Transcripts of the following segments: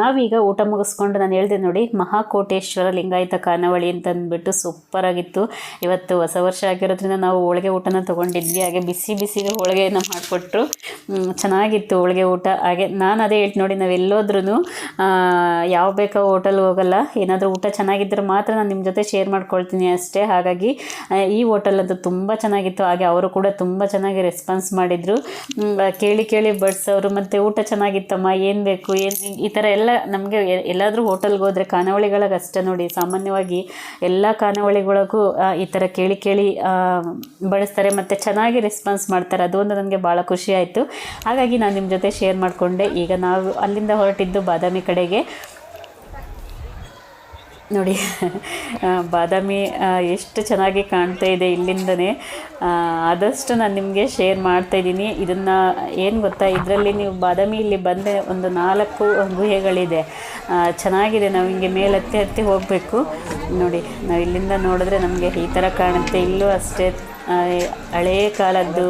ನಾವೀಗ ಊಟ ಮುಗಿಸ್ಕೊಂಡು ನಾನು ಹೇಳಿದೆ ನೋಡಿ, ಮಹಾಕೋಟೇಶ್ವರ ಲಿಂಗಾಯತ ಖಾನಾವಳಿ ಅಂತ ಅಂದ್ಬಿಟ್ಟು ಸೂಪರ್ ಆಗಿತ್ತು. ಇವತ್ತು ಹೊಸ ವರ್ಷ ಆಗಿರೋದ್ರಿಂದ ನಾವು ಹೋಳಿಗೆ ಊಟನ ತೊಗೊಂಡಿದ್ವಿ. ಹಾಗೆ ಬಿಸಿ ಬಿಸಿಗೆ ಹೋಳಿಗೆಯನ್ನು ಮಾಡಿಕೊಟ್ರು. ಚೆನ್ನಾಗಿತ್ತು ಹೋಳಿಗೆ ಊಟ. ಹಾಗೆ ನಾನು ಅದೇ ಹೇಳ್ತು ನೋಡಿ ನಾವು ಎಲ್ಲೋದ್ರೂ ಯಾವ ಬೇಕೋ ಹೋಟೆಲ್ ಹೋಗಲ್ಲ. ಏನಾದರೂ ಊಟ ಚೆನ್ನಾಗಿದ್ದರೆ ಮಾತ್ರ ನಾನು ನಿಮ್ಮ ಜೊತೆ ಶೇರ್ ಮಾಡ್ಕೊಳ್ತೀನಿ ಅಷ್ಟೇ. ಹಾಗಾಗಿ ಈ ಹೋಟೆಲ್ ಅದು ತುಂಬ ಚೆನ್ನಾಗಿತ್ತು. ಹಾಗೆ ಅವರು ಕೂಡ ತುಂಬ ಚೆನ್ನಾಗಿ ರೆಸ್ಪಾನ್ಸ್ ಮಾಡಿದರು. ಕೇಳಿ ಕೇಳಿ ಬಡ್ಸೋರು ಮತ್ತು ಊಟ ಚೆನ್ನಾಗಿತ್ತಮ್ಮ, ಏನು ಬೇಕು, ಏನು ಈ ಥರ ಎಲ್ಲ ನಮಗೆ ಎಲ್ಲಾದರೂ ಹೋಟೆಲ್ಗೆ ಹೋದರೆ ಖಾನಾವಳಿಗಳಿಗೆ ಅಷ್ಟೇ ನೋಡಿ, ಸಾಮಾನ್ಯವಾಗಿ ಎಲ್ಲ ಖಾನಾವಳಿಗಳಿಗೂ ಈ ಥರ ಕೇಳಿ ಕೇಳಿ ಬಳಸ್ತಾರೆ ಮತ್ತು ಚೆನ್ನಾಗಿ ರೆಸ್ಪಾನ್ಸ್ ಮಾಡ್ತಾರೆ. ಅದು ಒಂದು ನನಗೆ ಭಾಳ ಖುಷಿ ಆಯಿತು. ಹಾಗಾಗಿ ನಾನು ನಿಮ್ಮ ಜೊತೆ ಶೇರ್ ಮಾಡಿಕೊಂಡೆ. ಈಗ ನಾವು ಅಲ್ಲಿಂದ ಹೊರಟಿದ್ದು ಬಾದಾಮಿ ಕಡೆಗೆ. ನೋಡಿ ಬಾದಾಮಿ ಎಷ್ಟು ಚೆನ್ನಾಗಿ ಕಾಣ್ತಾ ಇದೆ ಇಲ್ಲಿಂದನೇ. ಆದಷ್ಟು ನಾನು ನಿಮಗೆ ಶೇರ್ ಮಾಡ್ತಾ ಇದ್ದೀನಿ. ಇದನ್ನು ಏನು ಗೊತ್ತಾ, ಇದರಲ್ಲಿ ನೀವು ಬಾದಾಮಿ ಇಲ್ಲಿ ಬಂದರೆ ಒಂದು ನಾಲ್ಕು ಗುಹೆಗಳಿದೆ. ಚೆನ್ನಾಗಿದೆ, ನಾವು ಹಿಂಗೆ ಮೇಲೆ ಹತ್ತಿ ಹತ್ತಿ ಹೋಗಬೇಕು. ನೋಡಿ, ನಾವು ಇಲ್ಲಿಂದ ನೋಡಿದ್ರೆ ನಮಗೆ ಈ ಥರ ಕಾಣುತ್ತೆ. ಇಲ್ಲೂ ಅಷ್ಟೇ ಹಳೇ ಹಳೆಯ ಕಾಲದ್ದು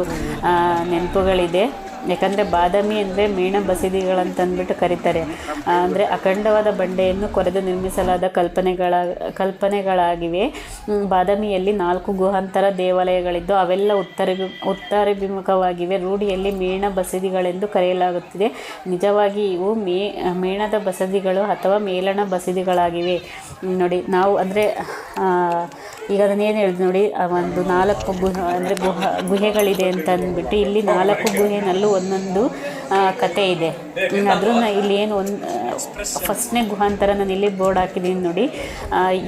ನೆನಪುಗಳಿದೆ. ಯಾಕಂದರೆ ಬಾದಾಮಿ ಅಂದರೆ ಮೇಣ ಬಸದಿಗಳಂತಂದ್ಬಿಟ್ಟು ಕರೀತಾರೆ. ಅಂದರೆ ಅಖಂಡವಾದ ಬಂಡೆಯನ್ನು ಕೊರೆದು ನಿರ್ಮಿಸಲಾದ ಕಲ್ಪನೆಗಳ, ಕಲ್ಪನೆಗಳಾಗಿವೆ. ಬಾದಾಮಿಯಲ್ಲಿ ನಾಲ್ಕು ಗುಹಾಂತರ ದೇವಾಲಯಗಳಿದ್ದು ಅವೆಲ್ಲ ಉತ್ತರ ಉತ್ತರಾಭಿಮುಖವಾಗಿವೆ. ರೂಢಿಯಲ್ಲಿ ಮೇಣ ಬಸದಿಗಳೆಂದು ಕರೆಯಲಾಗುತ್ತಿದೆ. ನಿಜವಾಗಿ ಇವು ಮೇ, ಮೇಣದ ಬಸದಿಗಳು ಅಥವಾ ಮೇಲಣ ಬಸದಿಗಳಾಗಿವೆ. ನೋಡಿ, ನಾವು ಅಂದರೆ ಈಗ ಅದನ್ನೇನು ಹೇಳಿದ್ ನೋಡಿ, ಆ ಒಂದು ನಾಲ್ಕು ಗುಹ, ಅಂದರೆ ಗುಹ, ಗುಹೆಗಳಿದೆ ಅಂತ ಅಂದ್ಬಿಟ್ಟು ಇಲ್ಲಿ ನಾಲ್ಕು ಗುಹೆನಲ್ಲೂ ಒಂದೊಂದು ಕತೆ ಇದೆ. ಅದನ್ನ ಇಲ್ಲಿ ಏನು ಒಂದು ಫಸ್ಟ್ನೇ ಗುಹಾಂತರ ನಾನು ಇಲ್ಲಿ ಬೋರ್ಡ್ ಹಾಕಿದ್ದೀನಿ ನೋಡಿ.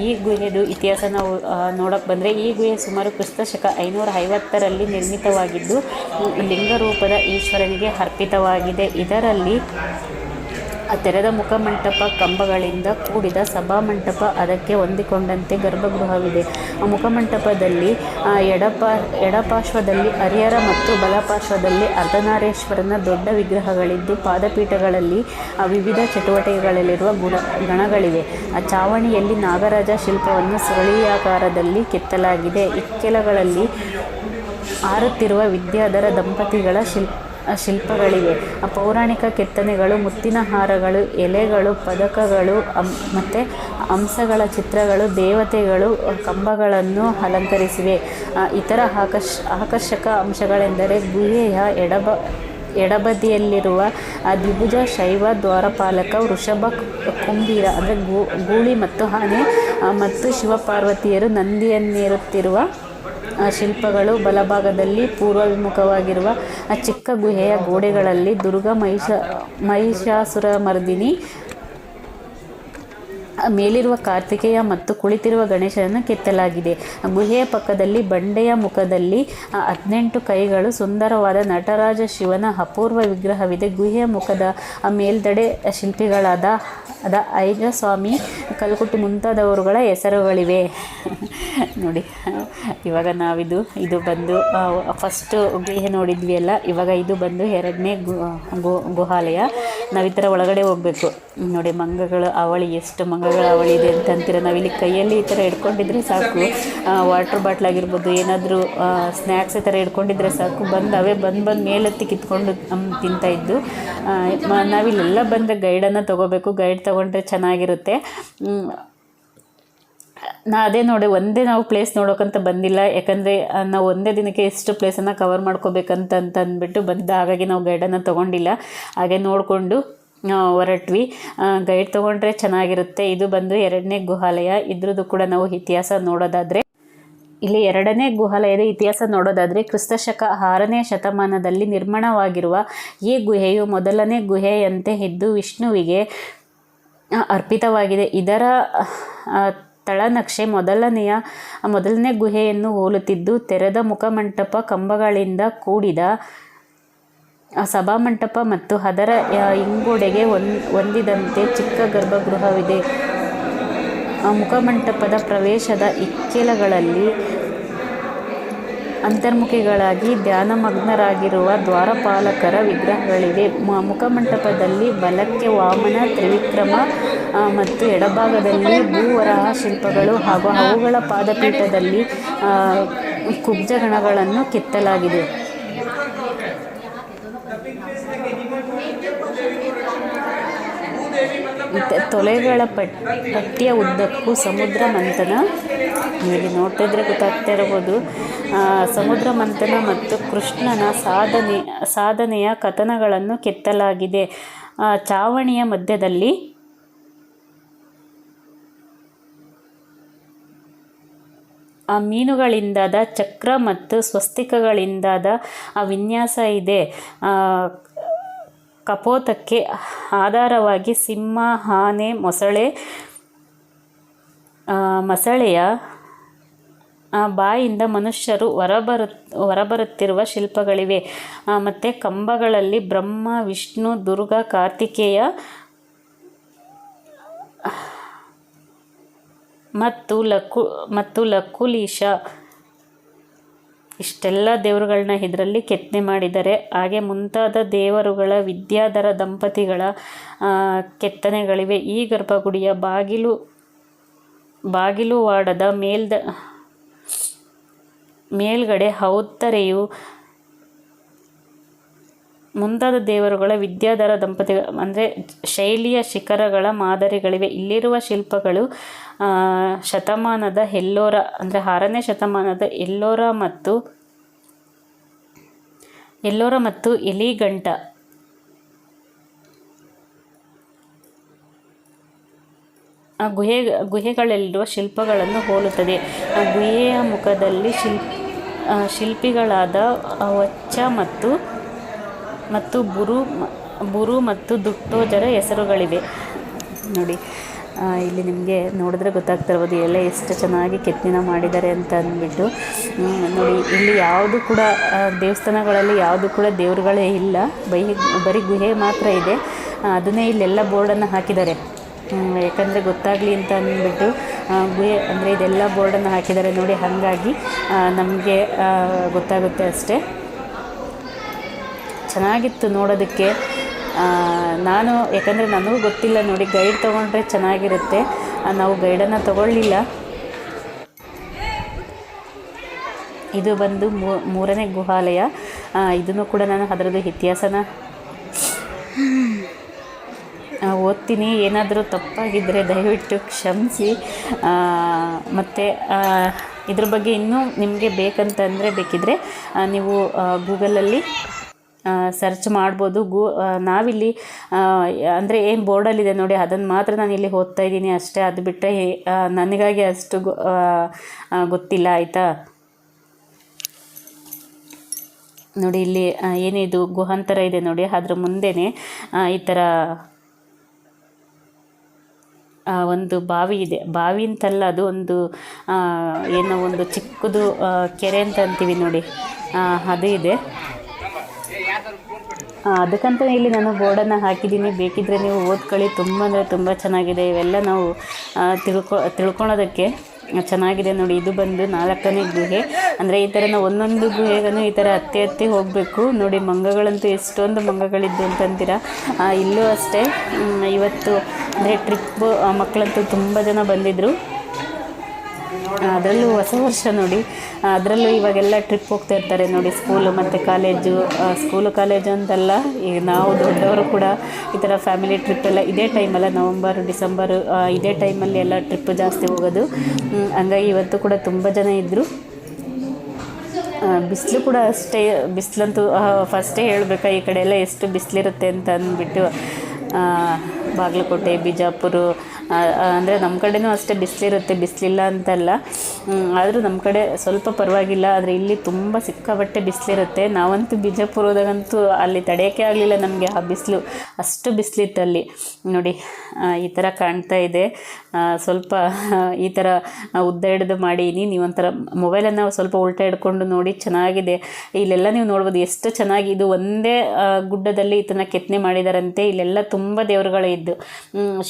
ಈ ಗುಹೆದು ಇತಿಹಾಸ ನಾವು ನೋಡೋಕೆ ಬಂದರೆ ಈ ಗುಹೆ ಸುಮಾರು ಕ್ರಿಸ್ತ ಶಕ, ಐನೂರ ಐವತ್ತರಲ್ಲಿ ನಿರ್ಮಿತವಾಗಿದ್ದು, ಲಿಂಗರೂಪದ ಈಶ್ವರನಿಗೆ ಅರ್ಪಿತವಾಗಿದೆ. ಇದರಲ್ಲಿ ತೆರೆದ ಮುಖಮಂಟಪ ಕಂಬಗಳಿಂದ ಕೂಡಿದ ಸಭಾಮಂಟಪ ಅದಕ್ಕೆ ಹೊಂದಿಕೊಂಡಂತೆ ಗರ್ಭಗೃಹವಿದೆ. ಆ ಮುಖಮಂಟಪದಲ್ಲಿ ಎಡಪ, ಎಡಪಾರ್ಶ್ವದಲ್ಲಿ ಹರಿಹರ ಮತ್ತು ಬಲಪಾರ್ಶ್ವದಲ್ಲಿ ಅರ್ಧನಾರೇಶ್ವರನ ದೊಡ್ಡ ವಿಗ್ರಹಗಳಿದ್ದು, ಪಾದಪೀಠಗಳಲ್ಲಿ ವಿವಿಧ ಚಟುವಟಿಕೆಗಳಲ್ಲಿರುವ ಗುಣ, ಗಣಗಳಿವೆ. ಆ ಚಾವಣಿಯಲ್ಲಿ ನಾಗರಾಜ ಶಿಲ್ಪವನ್ನು ಸುರುಳಿಯಾಕಾರದಲ್ಲಿ ಕೆತ್ತಲಾಗಿದೆ. ಇಕ್ಕೆಲಗಳಲ್ಲಿ ಆರುತ್ತಿರುವ ವಿದ್ಯಾಧರ ದಂಪತಿಗಳ ಶಿಲ್ಪ ಶಿಲ್ಪಗಳಿವೆ ಆ ಪೌರಾಣಿಕ ಕೆತ್ತನೆಗಳು, ಮುತ್ತಿನ ಹಾರಗಳು, ಎಲೆಗಳು, ಪದಕಗಳು, ಅಂ, ಮತ್ತು ಅಂಶಗಳ ಚಿತ್ರಗಳು, ದೇವತೆಗಳು, ಕಂಬಗಳನ್ನು ಅಲಂಕರಿಸಿವೆ. ಇತರ ಆಕರ್ಷ, ಆಕರ್ಷಕ ಅಂಶಗಳೆಂದರೆ ಗುಹೆಯ ಎಡಬ, ಎಡಬದಿಯಲ್ಲಿರುವ ದ್ವಿಭುಜ ಶೈವ, ದ್ವಾರಪಾಲಕ, ವೃಷಭ ಕುಂಬೀರ ಅಂದರೆ ಗೂಳಿ ಮತ್ತು ಆನೆ ಮತ್ತು ಶಿವಪಾರ್ವತಿಯರು ನಂದಿಯನ್ನೇರುತ್ತಿರುವ ಶಿಲ್ಪಗಳು ಬಲಭಾಗದಲ್ಲಿ ಪೂರ್ವಾಭಿಮುಖವಾಗಿರುವ ಚಿಕ್ಕ ಗುಹೆಯ ಗೋಡೆಗಳಲ್ಲಿ ದುರ್ಗಾ ಮಹಿಷ ಮಹಿಷಾಸುರಮರ್ದಿನಿ ಮೇಲಿರುವ ಕಾರ್ತಿಕೇಯ ಮತ್ತು ಕುಳಿತಿರುವ ಗಣೇಶನನ್ನು ಕೆತ್ತಲಾಗಿದೆ. ಗುಹೆಯ ಪಕ್ಕದಲ್ಲಿ ಬಂಡೆಯ ಮುಖದಲ್ಲಿ ಹದಿನೆಂಟು ಕೈಗಳು ಸುಂದರವಾದ ನಟರಾಜ ಶಿವನ ಅಪೂರ್ವ ವಿಗ್ರಹವಿದೆ. ಗುಹೆಯ ಮುಖದ ಮೇಲ್ದಡೆ ಶಿಲ್ಪಿಗಳಾದ, ಅದ ಐಜಸ್ವಾಮಿ ಕಲ್ಕುಟ್ಟಿ ಮುಂತಾದವರುಗಳ ಹೆಸರುಗಳಿವೆ. ನೋಡಿ, ಇವಾಗ ನಾವಿದು, ಇದು ಬಂದು ಫಸ್ಟು ಗುಹೆ ನೋಡಿದ್ವಿ ಅಲ್ಲ ಇವಾಗ ಇದು ಬಂದು ಎರಡನೇ ಗು ಗುಹಾಲಯ. ನಾವು ಈ ಥರ ಒಳಗಡೆ ಹೋಗಬೇಕು. ನೋಡಿ, ಮಂಗಗಳು, ಅವಳಿ, ಎಷ್ಟು ಮಂಗಗಳ ಅವಳಿ ಇದೆ ಅಂತೀರ ನಾವಿಲ್ಲಿ ಕೈಯಲ್ಲಿ ಈ ಥರ ಹಿಡ್ಕೊಂಡಿದ್ರೆ ಸಾಕು. ವಾಟ್ರ್ ಬಾಟ್ಲ್ ಆಗಿರ್ಬೋದು, ಏನಾದರೂ ಸ್ನ್ಯಾಕ್ಸ್ ಈ ಥರ ಹಿಡ್ಕೊಂಡಿದ್ರೆ ಸಾಕು. ಬಂದು ಅವೇ ಬಂದು ಬಂದು ಮೇಲೆತ್ತಿ ಕಿತ್ಕೊಂಡು ತಿಂತಾಯಿದ್ದು ನಾವಿಲ್ಲೆಲ್ಲ ಬಂದರೆ ಗೈಡನ್ನು ತೊಗೋಬೇಕು. ಗೈಡ್ ತೊಗೊಂಡ್ರೆ ಚೆನ್ನಾಗಿರುತ್ತೆ. ನಾ ಅದೇ ನೋಡಿ, ಒಂದೇ ನಾವು ಪ್ಲೇಸ್ ನೋಡೋಕ್ಕಂತ ಬಂದಿಲ್ಲ. ಯಾಕಂದರೆ ನಾವು ಒಂದೇ ದಿನಕ್ಕೆ ಎಷ್ಟು ಪ್ಲೇಸನ್ನು ಕವರ್ ಮಾಡ್ಕೋಬೇಕಂತ ಅಂತ ಅಂದ್ಬಿಟ್ಟು ಬಂದ ಹಾಗಾಗಿ ನಾವು ಗೈಡನ್ನು ತೊಗೊಂಡಿಲ್ಲ. ಹಾಗೆ ನೋಡಿಕೊಂಡು ಹೊರಟ್ವಿ. ಗೈಡ್ ತೊಗೊಂಡ್ರೆ ಚೆನ್ನಾಗಿರುತ್ತೆ. ಇದು ಬಂದು ಎರಡನೇ ಗುಹಾಲಯ. ಇದ್ರದ್ದು ಕೂಡ ನಾವು ಇತಿಹಾಸ ನೋಡೋದಾದರೆ, ಇಲ್ಲಿ ಎರಡನೇ ಗುಹಾಲಯದ ಇತಿಹಾಸ ನೋಡೋದಾದರೆ ಕ್ರಿಸ್ತಶಕ ಆರನೇ ಶತಮಾನದಲ್ಲಿ ನಿರ್ಮಾಣವಾಗಿರುವ ಈ ಗುಹೆಯು ಮೊದಲನೇ ಗುಹೆಯಂತೆ ಇದ್ದು ವಿಷ್ಣುವಿಗೆ ಅರ್ಪಿತವಾಗಿದೆ. ಇದರ ತಳನಕ್ಷೆ ಮೊದಲನೆಯ ಮೊದಲನೇ ಗುಹೆಯನ್ನು ಹೋಲುತ್ತಿದ್ದು ತೆರೆದ ಮುಖಮಂಟಪ ಕಂಬಗಳಿಂದ ಕೂಡಿದ ಸಭಾಮಂಟಪ ಮತ್ತು ಅದರ ಇಂಗೋಡೆಗೆ ಹೊಂದ್ ಹೊಂದಿದಂತೆ ಚಿಕ್ಕ ಗರ್ಭಗೃಹವಿದೆ. ಮುಖಮಂಟಪದ ಪ್ರವೇಶದ ಇಕ್ಕೆಲಗಳಲ್ಲಿ ಅಂತರ್ಮುಖಿಗಳಾಗಿ ಧ್ಯಾನಮಗ್ನರಾಗಿರುವ ದ್ವಾರಪಾಲಕರ ವಿಗ್ರಹಗಳಿವೆ. ಮುಖಮಂಟಪದಲ್ಲಿ ಬಲಕ್ಕೆ ವಾಮನ, ತ್ರಿವಿಕ್ರಮ ಮತ್ತು ಎಡಭಾಗದಲ್ಲಿ ಭೂವರಹ ಶಿಲ್ಪಗಳು ಹಾಗೂ ಅವುಗಳ ಪಾದಪೀಠದಲ್ಲಿ ಕುಬ್ಜಗಣಗಳನ್ನು ಕೆತ್ತಲಾಗಿದೆ. ಮತ್ತು ತೊಲೆಗಳ ಪಟ್, ಪಟ್ಟಿಯ ಉದ್ದಕ್ಕೂ ಸಮುದ್ರ ಮಂಥನ ಇಲ್ಲಿ ನೋಡ್ತಿದ್ರೆ ಗೊತ್ತಾಗ್ತಾ ಸಮುದ್ರ ಮಂಥನ ಮತ್ತು ಕೃಷ್ಣನ ಸಾಧನೆ, ಸಾಧನೆಯ ಕಥನಗಳನ್ನು ಕೆತ್ತಲಾಗಿದೆ. ಚಾವಣಿಯ ಮಧ್ಯದಲ್ಲಿ ಆ ಮೀನುಗಳಿಂದಾದ ಚಕ್ರ ಮತ್ತು ಸ್ವಸ್ತಿಕಗಳಿಂದಾದ ಆ ವಿನ್ಯಾಸ ಇದೆ. ಕಪೋತಕ್ಕೆ ಆಧಾರವಾಗಿ ಸಿಂಹ, ಆನೆ, ಮೊಸಳೆ ಮೊಸಳೆಯ ಬಾಯಿಂದ ಮನುಷ್ಯರು ಹೊರಬರು ಹೊರಬರುತ್ತಿರುವ ಶಿಲ್ಪಗಳಿವೆ. ಮತ್ತು ಕಂಬಗಳಲ್ಲಿ ಬ್ರಹ್ಮ, ವಿಷ್ಣು, ದುರ್ಗಾ, ಕಾರ್ತಿಕೇಯ ಮತ್ತು ಲಕು, ಮತ್ತು ಲಕುಲೀಶ. ಇಷ್ಟೆಲ್ಲ ದೇವರುಗಳನ್ನ ಇದರಲ್ಲಿ ಕೆತ್ತನೆ ಮಾಡಿದ್ದಾರೆ ಹಾಗೆ ಮುಂತಾದ ದೇವರುಗಳ ವಿದ್ಯಾಧರ ದಂಪತಿಗಳ ಕೆತ್ತನೆಗಳಿವೆ. ಈ ಗರ್ಭಗುಡಿಯ ಬಾಗಿಲು ವಾಡದ ಮೇಲ್ದ, ಮೇಲ್ಗಡೆ ಔತ್ತರೆಯು ಮುಂತಾದ ದೇವರುಗಳ ವಿದ್ಯಾಧರ ದಂಪತಿ ಅಂದರೆ ಶೈಲಿಯ ಶಿಖರಗಳ ಮಾದರಿಗಳಿವೆ. ಇಲ್ಲಿರುವ ಶಿಲ್ಪಗಳು ಶತಮಾನದ ಎಲ್ಲೋರ, ಅಂದರೆ ಆರನೇ ಶತಮಾನದ ಎಲ್ಲೋರ ಮತ್ತು ಎಲ್ಲೋರ ಮತ್ತು ಎಲಿಗಂಟ ಆ ಗುಹೆ, ಗುಹೆಗಳಲ್ಲಿರುವ ಶಿಲ್ಪಗಳನ್ನು ಹೋಲುತ್ತದೆ. ಆ ಗುಹೆಯ ಮುಖದಲ್ಲಿ ಶಿಲ್ಪ ಶಿಲ್ಪಿಗಳಾದ ವಚ್ಚ ಮತ್ತು ಮತ್ತು ಬುರು ಬುರು ಮತ್ತು ದುಟ್ಟೋಜರ ಹೆಸರುಗಳಿವೆ. ನೋಡಿ ಇಲ್ಲಿ ನಿಮಗೆ ನೋಡಿದ್ರೆ ಗೊತ್ತಾಗ್ತಾ ಇರ್ಬೋದು ಎಲ್ಲ ಎಷ್ಟು ಚೆನ್ನಾಗಿ ಕೆತ್ತನೆ ಮಾಡಿದ್ದಾರೆ ಅಂತ ಅಂದ್ಬಿಟ್ಟು. ನೋಡಿ, ಇಲ್ಲಿ ಯಾವುದು ಕೂಡ ದೇವಸ್ಥಾನಗಳಲ್ಲಿ ಯಾವುದು ಕೂಡ ದೇವರುಗಳೇ ಇಲ್ಲ. ಬೈ, ಬರೀ ಗುಹೆ ಮಾತ್ರ ಇದೆ. ಅದನ್ನೇ ಇಲ್ಲೆಲ್ಲ ಬೋರ್ಡನ್ನು ಹಾಕಿದ್ದಾರೆ. ಯಾಕಂದರೆ ಗೊತ್ತಾಗಲಿ ಅಂತ ಅಂದ್ಬಿಟ್ಟು ಗುಹೆ, ಅಂದರೆ ಇದೆಲ್ಲ ಬೋರ್ಡನ್ನು ಹಾಕಿದ್ದಾರೆ. ನೋಡಿ, ಹಾಗಾಗಿ ನಮಗೆ ಗೊತ್ತಾಗುತ್ತೆ ಅಷ್ಟೇ. ಚೆನ್ನಾಗಿತ್ತು ನೋಡೋದಕ್ಕೆ. ನಾನು ಯಾಕಂದರೆ ನನಗೂ ಗೊತ್ತಿಲ್ಲ ನೋಡಿ ಗೈಡ್ ತೊಗೊಂಡ್ರೆ ಚೆನ್ನಾಗಿರುತ್ತೆ. ನಾವು ಗೈಡನ್ನು ತೊಗೊಳ್ಳಿಲ್ಲ. ಇದು ಬಂದು ಮೂರನೇ ಗುಹಾಲಯ. ಇದನ್ನು ಕೂಡ ನಾನು ಅದರದ್ದು ಇತಿಹಾಸನ. ಓದ್ತೀನಿ. ಏನಾದರೂ ತಪ್ಪಾಗಿದ್ದರೆ ದಯವಿಟ್ಟು ಕ್ಷಮಿಸಿ. ಮತ್ತು ಇದ್ರ ಬಗ್ಗೆ ಇನ್ನೂ ನಿಮಗೆ ಬೇಕಂತಂದರೆ ಬೇಕಿದ್ದರೆ ಆ, ನೀವು ಗೂಗಲಲ್ಲಿ ಸರ್ಚ್ ಮಾಡ್ಬೋದು. ಗೂ ನಾವಿಲ್ಲಿ ಅಂದರೆ ಏನು ಬೋರ್ಡಲ್ಲಿದೆ ನೋಡಿ ಅದನ್ನು ಮಾತ್ರ ನಾನು ಇಲ್ಲಿ ಓದ್ತಾ ಇದ್ದೀನಿ ಅಷ್ಟೇ. ಅದು ಬಿಟ್ಟರೆ ನನಗಾಗಿ ಅಷ್ಟು ಗೊತ್ತಿಲ್ಲ, ಆಯಿತಾ? ನೋಡಿ, ಇಲ್ಲಿ ಏನಿದು ಗುಹಾಂತರ ಇದೆ ನೋಡಿ, ಅದ್ರ ಮುಂದೆನೇ ಈ ಥರ ಒಂದು ಬಾವಿ ಇದೆ. ಬಾವಿ ಅಂತಲ್ಲ ಅದು ಒಂದು ಏನೋ ಒಂದು ಚಿಕ್ಕದು ಕೆರೆ ಅಂತ ಅಂತೀವಿ ನೋಡಿ. ಅದು ಇದೆ. ಅದಕ್ಕಂತ ಇಲ್ಲಿ ನಾನು ಬೋರ್ಡನ್ನು ಹಾಕಿದ್ದೀನಿ. ಬೇಕಿದ್ದರೆ ನೀವು ಓದ್ಕೊಳ್ಳಿ. ತುಂಬ ಅಂದರೆ ತುಂಬ ಚೆನ್ನಾಗಿದೆ. ಇವೆಲ್ಲ ನಾವು ತಿಳ್ಕೊ, ತಿಳ್ಕೊಳೋದಕ್ಕೆ ಚೆನ್ನಾಗಿದೆ ನೋಡಿ. ಇದು ಬಂದು ನಾಲ್ಕನೇ ಗುಹೆ. ಅಂದರೆ ಈ ಥರ ನಾವು ಒಂದೊಂದು ಗುಹೆಗೂ ಈ ಥರ ಹತ್ತಿ ಹತ್ತಿ ಹೋಗಬೇಕು. ನೋಡಿ, ಮಂಗಗಳಂತೂ ಎಷ್ಟೊಂದು ಮಂಗಗಳಿದ್ದು ಅಂತಂತೀರ? ಇಲ್ಲೂ ಅಷ್ಟೇ. ಇವತ್ತು, ಅಂದರೆ ಟ್ರಿಪ್ ಮಕ್ಕಳಂತೂ ತುಂಬ ಜನ ಬಂದಿದ್ದರು ಅದರಲ್ಲೂ ಹೊಸ ವರ್ಷ ನೋಡಿ. ಅದರಲ್ಲೂ ಇವಾಗೆಲ್ಲ ಟ್ರಿಪ್ ಹೋಗ್ತಾ ಇರ್ತಾರೆ ನೋಡಿ ಸ್ಕೂಲು ಮತ್ತು ಕಾಲೇಜು ಸ್ಕೂಲು ಕಾಲೇಜು ಅಂತಲ್ಲ ಈಗ ನಾವು ದೊಡ್ಡವರು ಕೂಡ ಈ ಥರ ಫ್ಯಾಮಿಲಿ ಟ್ರಿಪ್ ಎಲ್ಲ ಇದೇ ಟೈಮಲ್ಲ ನವಂಬರು ಡಿಸೆಂಬರು ಇದೇ ಟೈಮಲ್ಲಿ ಎಲ್ಲ ಟ್ರಿಪ್ ಜಾಸ್ತಿ ಹೋಗೋದು. ಹಂಗಾಗಿ ಇವತ್ತು ಕೂಡ ತುಂಬ ಜನ ಇದ್ದರು ಬಿಸಿಲು ಕೂಡ ಅಷ್ಟೇ ಬಿಸಿಲಂತೂ ಫಸ್ಟೇ ಹೇಳಬೇಕಾ ಈ ಕಡೆ ಎಲ್ಲ ಎಷ್ಟು ಬಿಸಿಲಿರುತ್ತೆ ಅಂತ ಅಂದ್ಬಿಟ್ಟು ಬಾಗಲಕೋಟೆ ಬಿಜಾಪುರ ಅಂದರೆ ನಮ್ಮ ಕಡೆನೂ ಅಷ್ಟೇ ಬಿಸಿಲಿರುತ್ತೆ ಬಿಸಿಲಿಲ್ಲ ಅಂತಲ್ಲ. ಆದರೂ ನಮ್ಮ ಕಡೆ ಸ್ವಲ್ಪ ಪರವಾಗಿಲ್ಲ, ಆದರೆ ಇಲ್ಲಿ ತುಂಬ ಸಿಕ್ಕಾಬಟ್ಟೆ ಬಿಸಿಲಿರುತ್ತೆ ನಾವಂತೂ ಬಿಜಾಪುರ ಹೋದಾಗಂತೂ ಅಲ್ಲಿ ತಡೆಯೋಕ್ಕೆ ಆಗಲಿಲ್ಲ ನಮಗೆ ಆ ಬಿಸಿಲು. ಅಷ್ಟು ಬಿಸಿಲಿತ್ತು ಅಲ್ಲಿ ನೋಡಿ ಈ ಥರ ಕಾಣ್ತಾ ಇದೆ. ಸ್ವಲ್ಪ ಈ ಥರ ಉದ್ದ ಹಿಡಿದು ಮಾಡೀನಿ ನೀವು ಒಂಥರ ಮೊಬೈಲನ್ನು ಸ್ವಲ್ಪ ಉಲ್ಟಾ ಹಿಡ್ಕೊಂಡು ನೋಡಿ, ಚೆನ್ನಾಗಿದೆ. ಇಲ್ಲೆಲ್ಲ ನೀವು ನೋಡ್ಬೋದು ಎಷ್ಟು ಚೆನ್ನಾಗಿ ಇದು ಒಂದೇ ಗುಡ್ಡದಲ್ಲಿ ಇದನ್ನು ಕೆತ್ತನೆ ಮಾಡಿದಾರಂತೆ. ಇಲ್ಲೆಲ್ಲ ತುಂಬ ದೇವರುಗಳು ಇದ್ದು.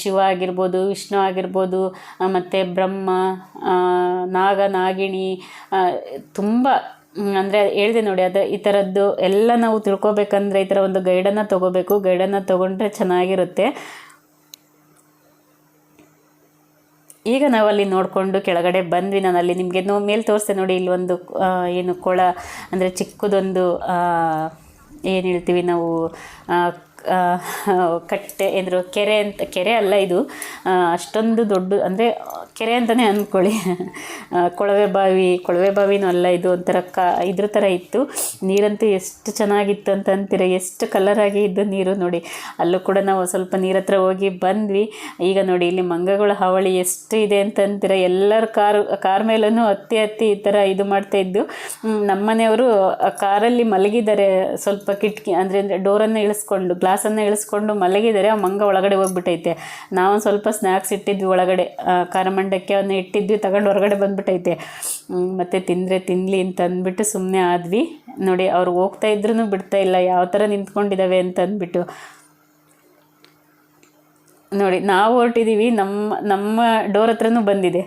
ಶಿವ ಆಗಿರ್ಬೋದು, ವಿಷ್ಣು ಆಗಿರ್ಬೋದು ಮತ್ತು ಬ್ರಹ್ಮ ನಾಗ, ನಾಗಿಣಿ ತುಂಬ ಅಂದರೆ ಹೇಳಿದೆ ನೋಡಿ, ಅದು ಈ ಥರದ್ದು ಎಲ್ಲ ನಾವು ತಿಳ್ಕೊಬೇಕಂದ್ರೆ ಈ ಥರ ಒಂದು ಗೈಡನ್ನು ತೊಗೋಬೇಕು. ಗೈಡನ್ನು ತೊಗೊಂಡ್ರೆ ಚೆನ್ನಾಗಿರುತ್ತೆ. ಈಗ ನಾವು ಅಲ್ಲಿ ನೋಡಿಕೊಂಡು ಕೆಳಗಡೆ ಬಂದ್ವಿ. ನಾನು ಅಲ್ಲಿ ನಿಮಗೆ ನೋ, ಮೇಲೆ ತೋರಿಸ್ತೆ ನೋಡಿ, ಇಲ್ಲಿ ಒಂದು ಏನು ಕೊಳ, ಅಂದರೆ ಚಿಕ್ಕದೊಂದು ಏನು ಹೇಳ್ತೀವಿ ನಾವು ಕಟ್ಟೆ ಎಂದರು ಕೆರೆ ಅಂತ, ಕೆರೆ ಅಲ್ಲ ಇದು. ಅಷ್ಟೊಂದು ದೊಡ್ಡ, ಅಂದರೆ ಕೆರೆ ಅಂತಲೇ ಅಂದ್ಕೊಳ್ಳಿ ಕೊಳವೆ ಬಾವಿ, ಕೊಳವೆ ಬಾವಿನೂ ಅಲ್ಲ ಇದು, ಒಂಥರ ಕ, ಇದ್ರ ಥರ ಇತ್ತು. ನೀರಂತೂ ಎಷ್ಟು ಚೆನ್ನಾಗಿತ್ತು ಅಂತ ಅಂತೀರ, ಎಷ್ಟು ಕಲರಾಗಿ ಇದ್ದು ನೀರು ನೋಡಿ. ಅಲ್ಲೂ ಕೂಡ ನಾವು ಸ್ವಲ್ಪ ನೀರ ಹತ್ರ ಹೋಗಿ ಬಂದ್ವಿ. ಈಗ ನೋಡಿ, ಇಲ್ಲಿ ಮಂಗಗಳ ಹಾವಳಿ ಎಷ್ಟು ಇದೆ ಅಂತ ಅಂತೀರ, ಎಲ್ಲರ ಕಾರ್ ಕಾರ್ ಮೇಲೂ ಹತ್ತಿ ಹತ್ತಿ ಈ ಥರ ಇದು ಮಾಡ್ತಾ ಇದ್ದು. ನಮ್ಮನೆಯವರು ಕಾರಲ್ಲಿ ಮಲಗಿದ್ದಾರೆ, ಸ್ವಲ್ಪ ಕಿಟಕಿ, ಅಂದರೆ ಡೋರನ್ನು ಇಳಿಸ್ಕೊಂಡು ಗ್ಲಾಸನ್ನು ಇಳಿಸ್ಕೊಂಡು ಮಲಗಿದರೆ ಆ ಮಂಗ ಒಳಗಡೆ ಹೋಗ್ಬಿಟ್ಟೈತೆ ನಾವು ಸ್ವಲ್ಪ ಸ್ನ್ಯಾಕ್ಸ್ ಇಟ್ಟಿದ್ವಿ ಒಳಗಡೆ. ಕಾರಮಂಡಕ್ಕೆ ಅವನ್ನ ಇಟ್ಟಿದ್ವಿ, ತಗೊಂಡು ಹೊರಗಡೆ ಬಂದುಬಿಟ್ಟೈತೆ ಮತ್ತು ತಿಂದರೆ ತಿನ್ನಲಿ ಅಂತ ಅಂದ್ಬಿಟ್ಟು ಸುಮ್ಮನೆ ಆದ್ವಿ. ನೋಡಿ, ಅವ್ರು ಹೋಗ್ತಾ ಇದ್ರೂ ಬಿಡ್ತಾ ಇಲ್ಲ, ಯಾವ ಥರ ನಿಂತ್ಕೊಂಡಿದ್ದಾವೆ ಅಂತ ಅಂದ್ಬಿಟ್ಟು. ನೋಡಿ, ನಾವು ಹೊರಟಿದ್ದೀವಿ ನಮ್ಮ ನಮ್ಮ ಡೋರ್ ಹತ್ರನೂ ಬಂದಿದೆ.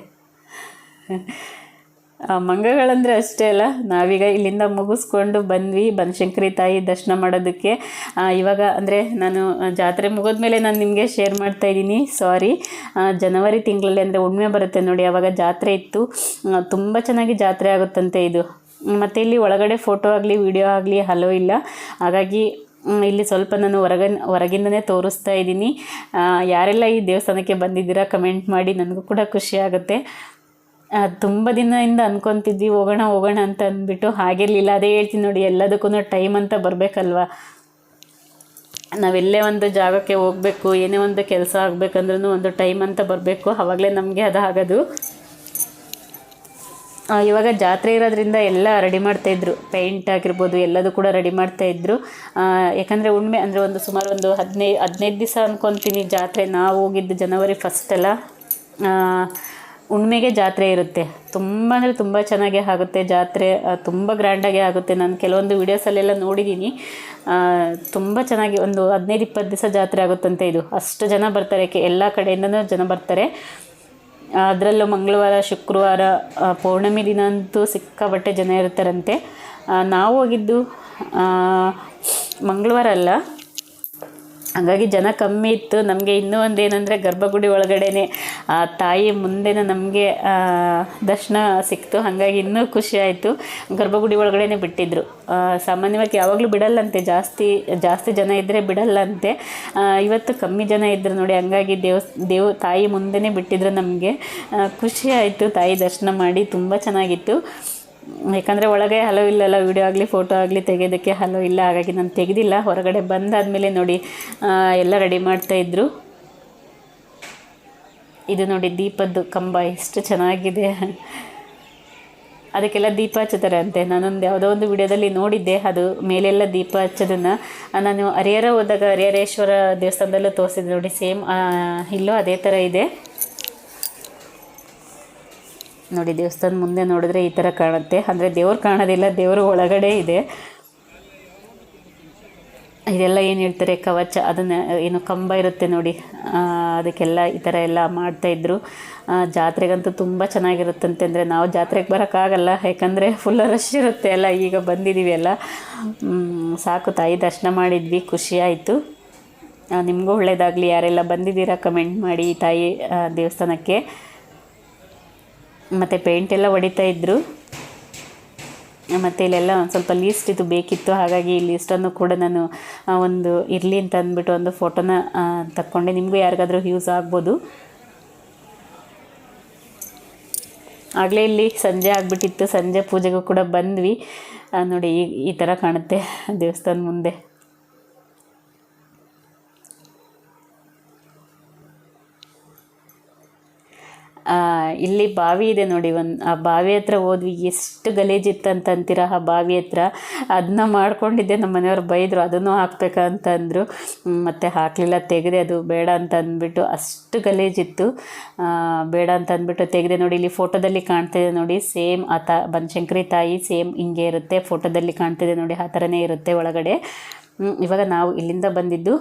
ಮಂಗಗಳಂದರೆ ಅಷ್ಟೇ ಅಲ್ಲ ನಾವೀಗ ಇಲ್ಲಿಂದ ಮುಗಿಸ್ಕೊಂಡು ಬಂದ್ವಿ ಬನಶಂಕರಿ ತಾಯಿ ದರ್ಶನ ಮಾಡೋದಕ್ಕೆ. ಇವಾಗ ಅಂದರೆ ನಾನು ಜಾತ್ರೆ ಮುಗಿದ್ಮೇಲೆ ನಾನು ನಿಮಗೆ ಶೇರ್ ಮಾಡ್ತಾ ಇದ್ದೀನಿ ಸಾರಿ ಜನವರಿ ತಿಂಗಳಲ್ಲಿ ಅಂದರೆ ಉಣ್ಮೆ ಬರುತ್ತೆ ನೋಡಿ ಅವಾಗ ಜಾತ್ರೆ ಇತ್ತು. ತುಂಬ ಚೆನ್ನಾಗಿ ಜಾತ್ರೆ ಆಗುತ್ತಂತೆ ಇದು. ಮತ್ತು ಇಲ್ಲಿ ಒಳಗಡೆ ಫೋಟೋ ಆಗಲಿ ವಿಡಿಯೋ ಆಗಲಿ ಹಲೋ ಇಲ್ಲ. ಹಾಗಾಗಿ ಇಲ್ಲಿ ಸ್ವಲ್ಪ ನಾನು ಹೊರಗ ಹೊರಗಿಂದನೇ ತೋರಿಸ್ತಾ ಇದ್ದೀನಿ. ಯಾರೆಲ್ಲ ಈ ದೇವಸ್ಥಾನಕ್ಕೆ ಬಂದಿದ್ದೀರಾ ಕಮೆಂಟ್ ಮಾಡಿ ನನಗೂ ಕೂಡ ಖುಷಿ ಆಗುತ್ತೆ. ಆ, ತುಂಬ ದಿನದಿಂದ ಅನ್ಕೊತಿದ್ವಿ, ಹೋಗೋಣ ಹೋಗೋಣ ಅಂತ ಅಂದ್ಬಿಟ್ಟು ಹಾಗಿರಲಿಲ್ಲ. ಅದೇ ಹೇಳ್ತೀನಿ ನೋಡಿ ಎಲ್ಲದಕ್ಕೂ ಟೈಮ್ ಅಂತ ಬರಬೇಕಲ್ವ? ನಾವೆಲ್ಲೇ ಒಂದು ಜಾಗಕ್ಕೆ ಹೋಗಬೇಕು, ಏನೇ ಒಂದು ಕೆಲಸ ಆಗಬೇಕಂದ್ರೂ ಒಂದು ಟೈಮ್ ಅಂತ ಬರಬೇಕು. ಆವಾಗಲೇ ನಮಗೆ ಅದು ಆಗೋದು. ಇವಾಗ ಜಾತ್ರೆ ಇರೋದ್ರಿಂದ ಎಲ್ಲ ರೆಡಿ ಮಾಡ್ತಾಯಿದ್ರು ಪೇಂಟ್ ಆಗಿರ್ಬೋದು, ಎಲ್ಲದೂ ಕೂಡ ರೆಡಿ ಮಾಡ್ತಾಯಿದ್ರು ಯಾಕಂದರೆ ಉಣ್ಮೆ ಅಂದರೆ ಒಂದು ಸುಮಾರು ಒಂದು ಹದಿನೈದು ಹದಿನೈದು ದಿವಸ ಅಂದ್ಕೊತೀನಿ ಜಾತ್ರೆ. ನಾವು ಹೋಗಿದ್ದು ಜನವರಿ ಫಸ್ಟ್ ಹುಣ್ಮೆಗೆ ಜಾತ್ರೆ ಇರುತ್ತೆ. ತುಂಬ ಅಂದರೆ ತುಂಬ ಚೆನ್ನಾಗೇ ಆಗುತ್ತೆ ಜಾತ್ರೆ ತುಂಬ ಗ್ರ್ಯಾಂಡಾಗೇ ಆಗುತ್ತೆ. ನಾನು ಕೆಲವೊಂದು ವೀಡಿಯೋಸಲ್ಲೆಲ್ಲ ನೋಡಿದ್ದೀನಿ ತುಂಬ ಚೆನ್ನಾಗಿ ಒಂದು ಹದಿನೈದು, ಇಪ್ಪತ್ತು ದಿವಸ ಜಾತ್ರೆ ಆಗುತ್ತಂತೆ ಇದು. ಅಷ್ಟು ಜನ ಬರ್ತಾರೆ. ಎಲ್ಲ ಕಡೆಯಿಂದನೂ ಜನ ಬರ್ತಾರೆ. ಅದರಲ್ಲೂ ಮಂಗಳವಾರ, ಶುಕ್ರವಾರ ಪೌರ್ಣಮಿ ದಿನ ಅಂತೂ ಸಿಕ್ಕಾಪಟ್ಟೆ ಜನ ಇರ್ತಾರಂತೆ. ನಾವು ಹೋಗಿದ್ದು ಮಂಗಳವಾರ ಅಲ್ಲ ಹಾಗಾಗಿ ಜನ ಕಮ್ಮಿ ಇತ್ತು. ನಮಗೆ ಇನ್ನೂ ಒಂದು ಏನಂದರೆ ಗರ್ಭಗುಡಿ ಒಳಗಡೆನೆ, ಆ ತಾಯಿ ಮುಂದೆನೇ ನಮಗೆ ದರ್ಶನ ಸಿಕ್ತು. ಹಾಗಾಗಿ ಇನ್ನೂ ಖುಷಿ ಆಯಿತು. ಗರ್ಭಗುಡಿ ಒಳಗಡೆನೆ ಬಿಟ್ಟಿದ್ದರು ಸಾಮಾನ್ಯವಾಗಿ ಯಾವಾಗಲೂ ಬಿಡಲ್ಲಂತೆ. ಜಾಸ್ತಿ ಜಾಸ್ತಿ ಜನ ಇದ್ದರೆ ಬಿಡಲ್ಲಂತೆ. ಇವತ್ತು ಕಮ್ಮಿ ಜನ ಇದ್ದರು ನೋಡಿ. ಹಂಗಾಗಿ ದೇವ್ ದೇವ್, ತಾಯಿ ಮುಂದೆನೇ ಬಿಟ್ಟಿದ್ರು ನಮಗೆ. ಖುಷಿ ಆಯಿತು. ತಾಯಿ ದರ್ಶನ ಮಾಡಿ ತುಂಬ ಚೆನ್ನಾಗಿತ್ತು. ಯಾಕಂದರೆ ಒಳಗೆ ಹಲೋ ಇಲ್ಲಲ್ಲ ವೀಡಿಯೋ ಆಗಲಿ ಫೋಟೋ ಆಗಲಿ ತೆಗೆಯೋದಕ್ಕೆ ಹಲೋ ಇಲ್ಲ. ಹಾಗಾಗಿ ನಾನು ತೆಗೆದಿಲ್ಲ. ಹೊರಗಡೆ ಬಂದಾದಮೇಲೆ ನೋಡಿ ಎಲ್ಲ ರೆಡಿ ಮಾಡ್ತಾಯಿದ್ರು ಇದು ನೋಡಿ ದೀಪದ್ದು ಕಂಬ, ಎಷ್ಟು ಚೆನ್ನಾಗಿದೆ. ಅದಕ್ಕೆಲ್ಲ ದೀಪ ಹಚ್ಚುತ್ತಾರೆ ಅಂತೆ. ನಾನೊಂದು ಯಾವುದೋ ಒಂದು ವಿಡಿಯೋದಲ್ಲಿ ನೋಡಿದ್ದೆ, ಅದು ಮೇಲೆಲ್ಲ ದೀಪ ಹಚ್ಚೋದನ್ನು. ನಾನು ಹರಿಹರ ಹೋದಾಗ ಹರಿಹರೇಶ್ವರ ದೇವಸ್ಥಾನದಲ್ಲೂ ತೋರಿಸಿದ್ದೆ ನೋಡಿ, ಸೇಮ್ ಇಲ್ಲೋ ಅದೇ ಥರ ಇದೆ. ನೋಡಿ, ದೇವಸ್ಥಾನ ಮುಂದೆ ನೋಡಿದ್ರೆ ಈ ಥರ ಕಾಣುತ್ತೆ. ಅಂದರೆ ದೇವ್ರು ಕಾಣೋದಿಲ್ಲ, ದೇವರು ಒಳಗಡೆ ಇದೆ. ಇದೆಲ್ಲ ಏನು ಹೇಳ್ತಾರೆ? ಕವಚ, ಅದನ್ನು, ಏನು ಕಂಬ ಇರುತ್ತೆ ನೋಡಿ. ಅದಕ್ಕೆಲ್ಲ ಈ ಥರ ಎಲ್ಲ ಮಾಡ್ತಾಯಿದ್ರು ಜಾತ್ರೆಗಂತೂ ತುಂಬ ಚೆನ್ನಾಗಿರುತ್ತಂತೆ. ಅಂದರೆ ನಾವು ಜಾತ್ರೆಗೆ ಬರೋಕ್ಕಾಗಲ್ಲ, ಯಾಕಂದರೆ ಫುಲ್ ರಶ್ ಇರುತ್ತೆ ಅಲ್ಲ ಈಗ ಬಂದಿದ್ದೀವಿ ಎಲ್ಲ. ಸಾಕು ತಾಯಿ, ದರ್ಶನ ಮಾಡಿದ್ವಿ, ಖುಷಿ ಆಯಿತು. ನಿಮಗೂ ಒಳ್ಳೆಯದಾಗಲಿ ಯಾರೆಲ್ಲ ಬಂದಿದ್ದೀರಾ ಕಮೆಂಟ್ ಮಾಡಿ ತಾಯಿ ದೇವಸ್ಥಾನಕ್ಕೆ. ಮತ್ತು ಪೇಂಟ್ ಎಲ್ಲ ಹೊಡಿತಾ ಇದ್ದರು ಮತ್ತು ಇಲ್ಲೆಲ್ಲ ಒಂದು ಸ್ವಲ್ಪ ಲೀಸ್ಟ್ ಇದು ಬೇಕಿತ್ತು. ಹಾಗಾಗಿ ಈ ಲೀಸ್ಟನ್ನು ಕೂಡ ನಾನು ಒಂದು ಇರಲಿ ಅಂತ ಅಂದ್ಬಿಟ್ಟು ಒಂದು ಫೋಟೋನ ತಕ್ಕೊಂಡೆ. ನಿಮಗೂ ಯಾರಿಗಾದರೂ ಯೂಸ್ ಆಗ್ಬೋದು. ಆಗಲೇ ಇಲ್ಲಿ ಸಂಜೆ ಆಗಿಬಿಟ್ಟಿತ್ತು. ಸಂಜೆ ಪೂಜೆಗೂ ಕೂಡ ಬಂದ್ವಿ. ನೋಡಿ ಈ ಈ ಥರ ಕಾಣುತ್ತೆ ದೇವಸ್ಥಾನ ಮುಂದೆ. ಇಲ್ಲಿ ಬಾವಿ ಇದೆ ನೋಡಿ, ಒಂದು, ಆ ಬಾವಿ ಹತ್ರ ಹೋದ್ವಿ. ಎಷ್ಟು ಗಲೇಜಿತ್ತು ಅಂತ ಅಂತೀರ ಆ ಬಾವಿ ಹತ್ರ? ಅದನ್ನ ಮಾಡ್ಕೊಂಡಿದ್ದೆ. ನಮ್ಮ ಮನೆಯವ್ರು ಬೈದರು, ಅದನ್ನು ಹಾಕ್ಬೇಕಂತಂದರು ಮತ್ತು ಹಾಕಲಿಲ್ಲ, ತೆಗೆದೆ. ಅದು ಬೇಡ ಅಂತ ಅಂದ್ಬಿಟ್ಟು ಅಷ್ಟು ಗಲೀಜಿತ್ತು. ಬೇಡ ಅಂತ ಅಂದ್ಬಿಟ್ಟು ತೆಗೆದೆ ನೋಡಿ, ಇಲ್ಲಿ ಫೋಟೋದಲ್ಲಿ ಕಾಣ್ತಿದೆ ನೋಡಿ, ಸೇಮ್ ಆ ತಾ, ಬನಶಂಕರಿ ತಾಯಿ ಸೇಮ್ ಹಿಂಗೆ ಇರುತ್ತೆ. ಫೋಟೋದಲ್ಲಿ ಕಾಣ್ತಿದೆ ನೋಡಿ, ಆ ಥರನೇ ಇರುತ್ತೆ ಒಳಗಡೆ. ಇವಾಗ ನಾವು ಇಲ್ಲಿಂದ ಬಂದಿದ್ದು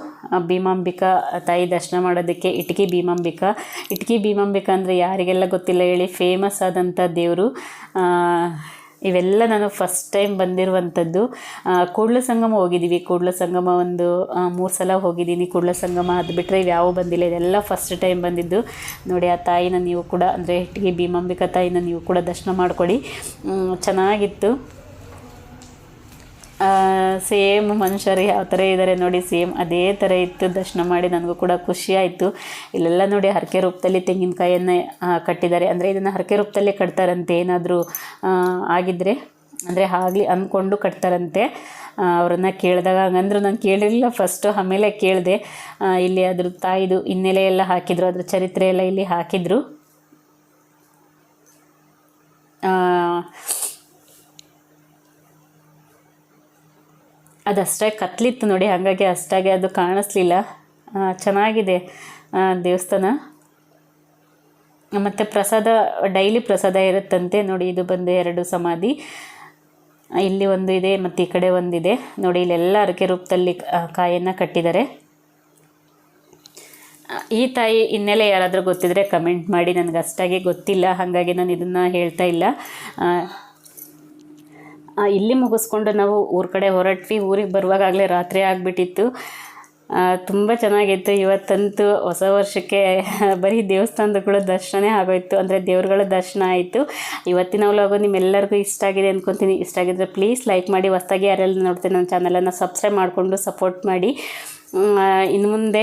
ಭೀಮಾಂಬಿಕಾ ತಾಯಿ ದರ್ಶನ ಮಾಡೋದಕ್ಕೆ ಇಟ್ಕಿ ಭೀಮಾಂಬಿಕಾ. ಇಟ್ಕಿ ಭೀಮಾಂಬಿಕಾ ಅಂದರೆ ಯಾರಿಗೆಲ್ಲ ಗೊತ್ತಿಲ್ಲ ಹೇಳಿ ಫೇಮಸ್ ಆದಂಥ ದೇವರು. ಇವೆಲ್ಲ ನಾನು ಫಸ್ಟ್ ಟೈಮ್ ಬಂದಿರುವಂಥದ್ದು. ಕೂಡ್ಲ ಸಂಗಮ ಹೋಗಿದ್ದೀವಿ ಕೂಡ್ಲ ಸಂಗಮ ಒಂದು ಮೂರು ಸಲ ಹೋಗಿದ್ದೀನಿ. ಕೂಡ್ಲ ಸಂಗಮ ಅದು ಬಿಟ್ಟರೆ ಯಾವ ಬಂದಿಲ್ಲ. ಇದೆಲ್ಲ ಫಸ್ಟ್ ಟೈಮ್ ಬಂದಿದ್ದು. ನೋಡಿ, ಆ ತಾಯಿನ ನೀವು ಕೂಡ, ಅಂದರೆ ಇಟ್ಗಿ ಭೀಮಾಂಬಿಕಾ ತಾಯಿನ ನೀವು ಕೂಡ ದರ್ಶನ ಮಾಡ್ಕೊಳ್ಳಿ. ಚೆನ್ನಾಗಿತ್ತು. ಸೇಮ್ ಮನುಷ್ಯರು ಯಾವ ಥರ ಇದ್ದಾರೆ ನೋಡಿ ಸೇಮ್ ಅದೇ ಥರ ಇತ್ತು. ದರ್ಶನ ಮಾಡಿ ನನಗೂ ಕೂಡ ಖುಷಿ ಆಯಿತು. ಇಲ್ಲೆಲ್ಲ ನೋಡಿ ಹರಕೆ ರೂಪದಲ್ಲಿ ತೆಂಗಿನಕಾಯನ್ನು ಕಟ್ಟಿದ್ದಾರೆ. ಅಂದರೆ ಇದನ್ನು ಹರಕೆ ರೂಪದಲ್ಲೇ ಕಟ್ತಾರಂತೆ. ಏನಾದರೂ ಆಗಿದ್ದರೆ ಅಂದರೆ ಆಗಲಿ ಅಂದ್ಕೊಂಡು ಕಟ್ತಾರಂತೆ. ಅವರನ್ನು ಕೇಳಿದಾಗ ಹಂಗಂದ್ರೆ ನಾನು ಕೇಳಿರಲಿಲ್ಲ. ಫಸ್ಟು ಆಮೇಲೆ ಕೇಳಿದೆ ಇಲ್ಲಿ ಅದ್ರ ತಾಯಿದು ಹಿನ್ನೆಲೆ ಎಲ್ಲ ಹಾಕಿದ್ರು ಅದ್ರ ಚರಿತ್ರೆ ಎಲ್ಲ ಇಲ್ಲಿ ಹಾಕಿದ್ರು ಆ, ಅದಷ್ಟೇ ಕತ್ಲಿತ್ತು ನೋಡಿ, ಹಾಗಾಗಿ ಅಷ್ಟಾಗಿ ಅದು ಕಾಣಿಸ್ಲಿಲ್ಲ. ಚೆನ್ನಾಗಿದೆ ದೇವಸ್ಥಾನ. ಮತ್ತು ಪ್ರಸಾದ, ಡೈಲಿ ಪ್ರಸಾದ ಇರುತ್ತಂತೆ ನೋಡಿ, ಇದು ಬಂದು ಎರಡು ಸಮಾಧಿ. ಇಲ್ಲಿ ಒಂದು ಇದೆ, ಮತ್ತು ಈ ಕಡೆ ಒಂದಿದೆ. ನೋಡಿ ಇಲ್ಲೆಲ್ಲ ಅರಕೆ ರೂಪದಲ್ಲಿ ಕಾಯನ್ನು ಕಟ್ಟಿದ್ದಾರೆ. ಈ ತಾಯಿ ಹಿನ್ನೆಲೆ ಯಾರಾದರೂ ಗೊತ್ತಿದ್ರೆ ಕಮೆಂಟ್ ಮಾಡಿ ನನಗೆ ಅಷ್ಟಾಗಿ ಗೊತ್ತಿಲ್ಲ, ಹಾಗಾಗಿ ನಾನು ಇದನ್ನು ಹೇಳ್ತಾ ಇಲ್ಲ. ಇಲ್ಲಿ ಮುಗಿಸ್ಕೊಂಡು ನಾವು ಊರ ಕಡೆ ಹೊರಟ್ವಿ. ಊರಿಗೆ ಬರುವಾಗಲೇ ರಾತ್ರಿ ಆಗಿಬಿಟ್ಟಿತ್ತು. ತುಂಬ ಚೆನ್ನಾಗಿತ್ತು ಇವತ್ತಂತೂ ಹೊಸ ವರ್ಷಕ್ಕೆ ಬರೀ ದೇವಸ್ಥಾನದಗಳ ದರ್ಶನ ಆಗೋಯ್ತು. ಅಂದರೆ ದೇವ್ರುಗಳ ದರ್ಶನ ಆಯಿತು. ಇವತ್ತಿನ ವ್ಲಾಗು ನಿಮ್ಮೆಲ್ಲರಿಗೂ ಇಷ್ಟ ಆಗಿದೆ ಅಂದ್ಕೊತೀನಿ ಇಷ್ಟ ಆಗಿದ್ರೆ ಪ್ಲೀಸ್ ಲೈಕ್ ಮಾಡಿ. ಹೊಸ್ದಾಗಿ ಯಾರೆಲ್ಲ ನೋಡ್ತೀನಿ ನನ್ನ ಚಾನಲನ್ನು ಸಬ್ಸ್ಕ್ರೈಬ್ ಮಾಡಿಕೊಂಡು ಸಪೋರ್ಟ್ ಮಾಡಿ. ಇನ್ನು ಮುಂದೆ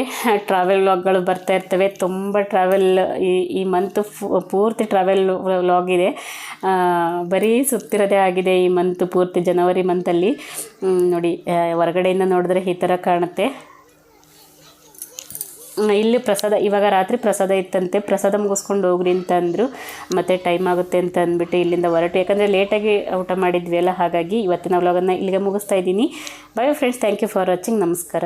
ಟ್ರಾವೆಲ್ ವ್ಲಾಗ್ಗಳು ಬರ್ತಾ ಇರ್ತವೆ. ತುಂಬ ಟ್ರಾವೆಲ್ ಈ ಈ ಮಂತು ಪೂರ್ತಿ ಟ್ರಾವೆಲ್ ವ್ಲಾಗ್ ಇದೆ. ಬರೀ ಸುತ್ತಿರೋದೇ ಆಗಿದೆ ಈ ಮಂತ್ ಪೂರ್ತಿ ಜನವರಿ ಮಂತಲ್ಲಿ ನೋಡಿ ಹೊರಗಡೆಯಿಂದ ನೋಡಿದ್ರೆ ಈ ಥರ ಕಾಣುತ್ತೆ. ಇಲ್ಲಿ ಪ್ರಸಾದ, ಇವಾಗ ರಾತ್ರಿ ಪ್ರಸಾದ ಇತ್ತಂತೆ. ಪ್ರಸಾದ ಮುಗಿಸ್ಕೊಂಡು ಹೋಗ್ರಿ ಅಂತ ಅಂದರು. ಮತ್ತು ಟೈಮ್ ಆಗುತ್ತೆ ಅಂತ ಅಂದ್ಬಿಟ್ಟು ಇಲ್ಲಿಂದ ಹೊರಟು. ಯಾಕಂದರೆ ಲೇಟಾಗಿ ಊಟ ಮಾಡಿದ್ವಿ ಅಲ್ಲ, ಹಾಗಾಗಿ ಇವತ್ತಿನ ವ್ಲಾಗನ್ನು ಇಲ್ಲಿಗೆ ಮುಗಿಸ್ತಾ ಇದ್ದೀನಿ. Bye friends thank you for watching ನಮಸ್ಕಾರ.